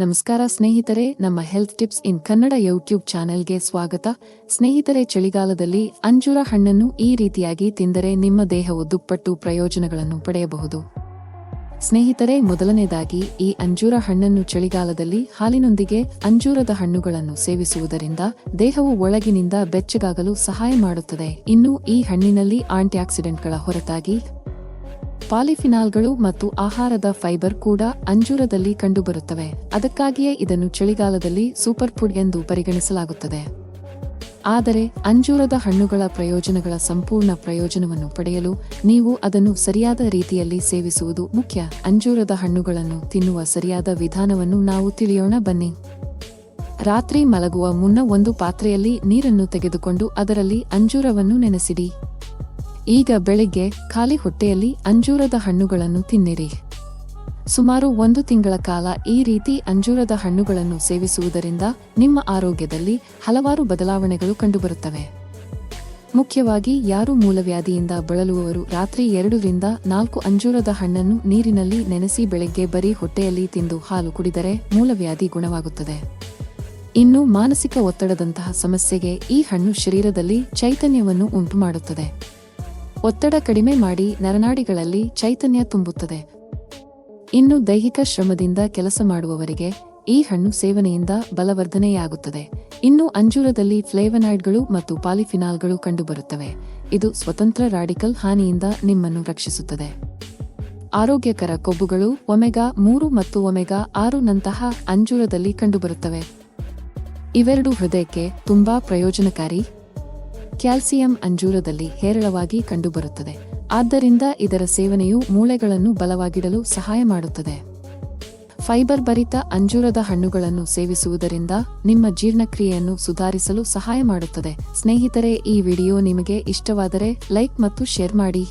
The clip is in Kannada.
ನಮಸ್ಕಾರ ಸ್ನೇಹಿತರೆ, ನಮ್ಮ health tips in Kannada YouTube ಚಾನೆಲ್ಗೆ ಸ್ವಾಗತ. ಸ್ನೇಹಿತರೆ, ಚಳಿಗಾಲದಲ್ಲಿ ಅಂಜೂರ ಹಣ್ಣನ್ನು ಈ ರೀತಿಯಾಗಿ ತಿಂದರೆ ನಿಮ್ಮ ದೇಹವು ದುಪ್ಪಟ್ಟು ಪ್ರಯೋಜನಗಳನ್ನು ಪಡೆಯಬಹುದು. ಸ್ನೇಹಿತರೆ, ಮೊದಲನೇದಾಗಿ ಈ ಅಂಜೂರ ಹಣ್ಣನ್ನು ಚಳಿಗಾಲದಲ್ಲಿ ಹಾಲಿನೊಂದಿಗೆ ಅಂಜೂರದ ಹಣ್ಣುಗಳನ್ನು ಸೇವಿಸುವುದರಿಂದ ದೇಹವು ಒಳಗಿನಿಂದ ಬೆಚ್ಚಗಾಗಲು ಸಹಾಯ ಮಾಡುತ್ತದೆ. ಇನ್ನು ಈ ಹಣ್ಣಿನಲ್ಲಿ ಆಂಟಿಆಕ್ಸಿಡೆಂಟ್ಗಳ ಹೊರತಾಗಿ ಪಾಲಿಫಿನಾಲ್ಗಳು ಮತ್ತು ಆಹಾರದ ಫೈಬರ್ ಕೂಡ ಅಂಜೂರದಲ್ಲಿ ಕಂಡುಬರುತ್ತವೆ. ಅದಕ್ಕಾಗಿಯೇ ಇದನ್ನು ಚಳಿಗಾಲದಲ್ಲಿ ಸೂಪರ್ ಫುಡ್ ಎಂದು ಪರಿಗಣಿಸಲಾಗುತ್ತದೆ. ಆದರೆ ಅಂಜೂರದ ಹಣ್ಣುಗಳ ಪ್ರಯೋಜನಗಳ ಸಂಪೂರ್ಣ ಪ್ರಯೋಜನವನ್ನು ಪಡೆಯಲು ನೀವು ಅದನ್ನು ಸರಿಯಾದ ರೀತಿಯಲ್ಲಿ ಸೇವಿಸುವುದು ಮುಖ್ಯ. ಅಂಜೂರದ ಹಣ್ಣುಗಳನ್ನು ತಿನ್ನುವ ಸರಿಯಾದ ವಿಧಾನವನ್ನು ನಾವು ತಿಳಿಯೋಣ. ಬನ್ನಿ. ರಾತ್ರಿ ಮಲಗುವ ಮುನ್ನ ಒಂದು ಪಾತ್ರೆಯಲ್ಲಿ ನೀರನ್ನು ತೆಗೆದುಕೊಂಡು ಅದರಲ್ಲಿ ಅಂಜೂರವನ್ನು ನೆನೆಸಿಡಿ. ಈಗ ಬೆಳಿಗ್ಗೆ ಖಾಲಿ ಹೊಟ್ಟೆಯಲ್ಲಿ ಅಂಜೂರದ ಹಣ್ಣುಗಳನ್ನು ತಿನ್ನಿರಿ. ಸುಮಾರು ಒಂದು ತಿಂಗಳ ಕಾಲ ಈ ರೀತಿ ಅಂಜೂರದ ಹಣ್ಣುಗಳನ್ನು ಸೇವಿಸುವುದರಿಂದ ನಿಮ್ಮ ಆರೋಗ್ಯದಲ್ಲಿ ಹಲವಾರು ಬದಲಾವಣೆಗಳು ಕಂಡುಬರುತ್ತವೆ. ಮುಖ್ಯವಾಗಿ ಯಾರು ಮೂಲವ್ಯಾಧಿಯಿಂದ ಬಳಲುವವರು ರಾತ್ರಿ ಎರಡರಿಂದ ನಾಲ್ಕು ಅಂಜೂರದ ಹಣ್ಣನ್ನು ನೀರಿನಲ್ಲಿ ನೆನೆಸಿ ಬೆಳಗ್ಗೆ ಬರೀ ಹೊಟ್ಟೆಯಲ್ಲಿ ತಿಂದು ಹಾಲು ಕುಡಿದರೆ ಮೂಲವ್ಯಾಧಿ ಗುಣವಾಗುತ್ತದೆ. ಇನ್ನು ಮಾನಸಿಕ ಒತ್ತಡದಂತಹ ಸಮಸ್ಯೆಗೆ ಈ ಹಣ್ಣು ಶರೀರದಲ್ಲಿ ಚೈತನ್ಯವನ್ನು ಉಂಟುಮಾಡುತ್ತದೆ. ಒತ್ತಡ ಕಡಿಮೆ ಮಾಡಿ ನರನಾಡಿಗಳಲ್ಲಿ ಚೈತನ್ಯ ತುಂಬುತ್ತದೆ. ಇನ್ನು ದೈಹಿಕ ಶ್ರಮದಿಂದ ಕೆಲಸ ಮಾಡುವವರಿಗೆ ಈ ಹಣ್ಣು ಸೇವನೆಯಿಂದ ಬಲವರ್ಧನೆಯಾಗುತ್ತದೆ. ಇನ್ನು ಅಂಜೂರದಲ್ಲಿ ಫ್ಲೇವನಾಯ್ಡ್ಗಳು ಮತ್ತು ಪಾಲಿಫಿನಾಲ್ಗಳು ಕಂಡುಬರುತ್ತವೆ. ಇದು ಸ್ವತಂತ್ರ ರಾಡಿಕಲ್ ಹಾನಿಯಿಂದ ನಿಮ್ಮನ್ನು ರಕ್ಷಿಸುತ್ತದೆ. ಆರೋಗ್ಯಕರ ಕೊಬ್ಬುಗಳು ಒಮೆಗಾ ಮೂರು ಮತ್ತು ಒಮೆಗಾ ಆರು ನಂತಹ ಅಂಜೂರದಲ್ಲಿ ಕಂಡುಬರುತ್ತವೆ. ಇವೆರಡು ಹೃದಯಕ್ಕೆ ತುಂಬಾ ಪ್ರಯೋಜನಕಾರಿ. ಕ್ಯಾಲ್ಸಿಯಂ ಅಂಜೂರದಲ್ಲಿ ಹೇರಳವಾಗಿ ಕಂಡುಬರುತ್ತದೆ. ಆದ್ದರಿಂದ ಇದರ ಸೇವನೆಯು ಮೂಳೆಗಳನ್ನು ಬಲವಾಗಿಡಲು ಸಹಾಯ ಮಾಡುತ್ತದೆ. ಫೈಬರ್ ಭರಿತ ಅಂಜೂರದ ಹಣ್ಣುಗಳನ್ನು ಸೇವಿಸುವುದರಿಂದ ನಿಮ್ಮ ಜೀರ್ಣಕ್ರಿಯೆಯನ್ನು ಸುಧಾರಿಸಲು ಸಹಾಯ ಮಾಡುತ್ತದೆ. ಸ್ನೇಹಿತರೆ, ಈ ವಿಡಿಯೋ ನಿಮಗೆ ಇಷ್ಟವಾದರೆ ಲೈಕ್ ಮತ್ತು ಶೇರ್ ಮಾಡಿ.